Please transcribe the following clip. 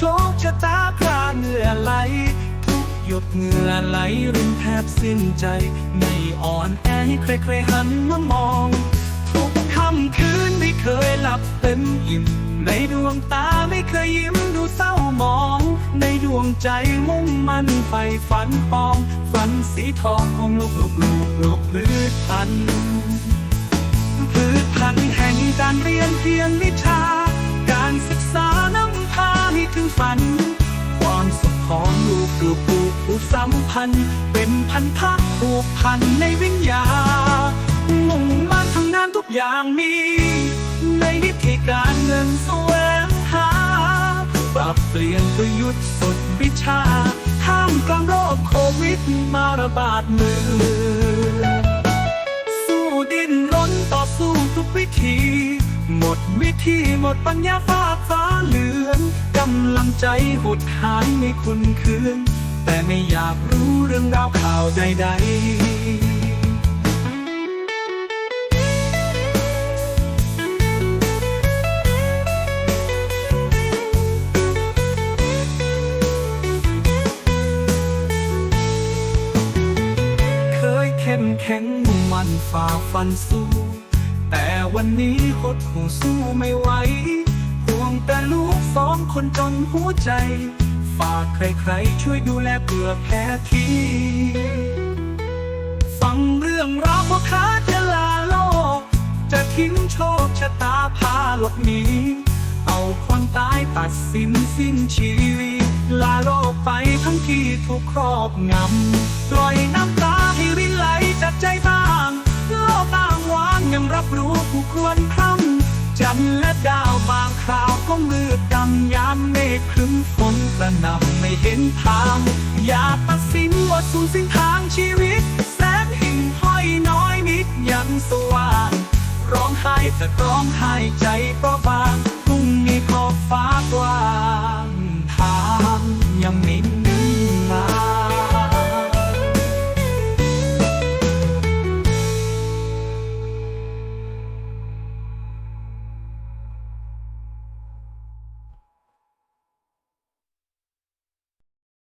โชคชะตาพราเหงื่อไหล ทุกหยดเหงื่อไหลรินแทบสิ้นใจ ไม่อ่อนแอให้ใครๆหันมามอง ทุกค่ำคืนไม่เคยหลับเต็มอิ่ม ในดวงตาไม่เคยยิ้มดูเศร้าหมอง ในดวงใจมุ่งมั่นไปฝันปอง ฝันสีทองของลูกลูกลูกลูกพืชพันธุ์พืชพันธุ์แห่ง ของลูกลูกปลูกผูกสัมพันธ์ เป็นพันธะผูกพันในวิญญาณมุ่งมั่นทำงานทุกอย่างมีในวิธีการเงินแสวงหา ปรับเปลี่ยนประยุทธ์สุดวิชาท่ามกลางโรคโควิดมาระบาดเมือง ดปัญญาฟ้าฟ้าเหลืองกำลังใจหดหายไม่คุณคืน แต่ไม่อยากรู้เรื่องราวข่าวใดๆเคยเข้มแข็งมุ่งมั่นฝ่าฟันสู้ แต่วันนี้หดหูสู้ไม่ไหวห่วงแต่ลูกสองคนจนหัวใจ ฝากใครๆ ช่วยดูแลเผื่อแพ้ทีฟังเรื่องราวพ่อค้าจะลาโลก จะทิ้งโชคชะตาพาหลบหนีเอาความตายตัดสินสิ้นชีวิตลาโลกไปทั้งที่ถูกครอบงำปล่อยน้ำ ครึ้มฝนกระหน่ำไม่เห็นทาง อย่าตัดสินว่าสู่สิ้นทางชีวิต แสงหิ่งห้อยน้อยนิดยังสว่างร้องไห้แต่ร้องไห้ใจ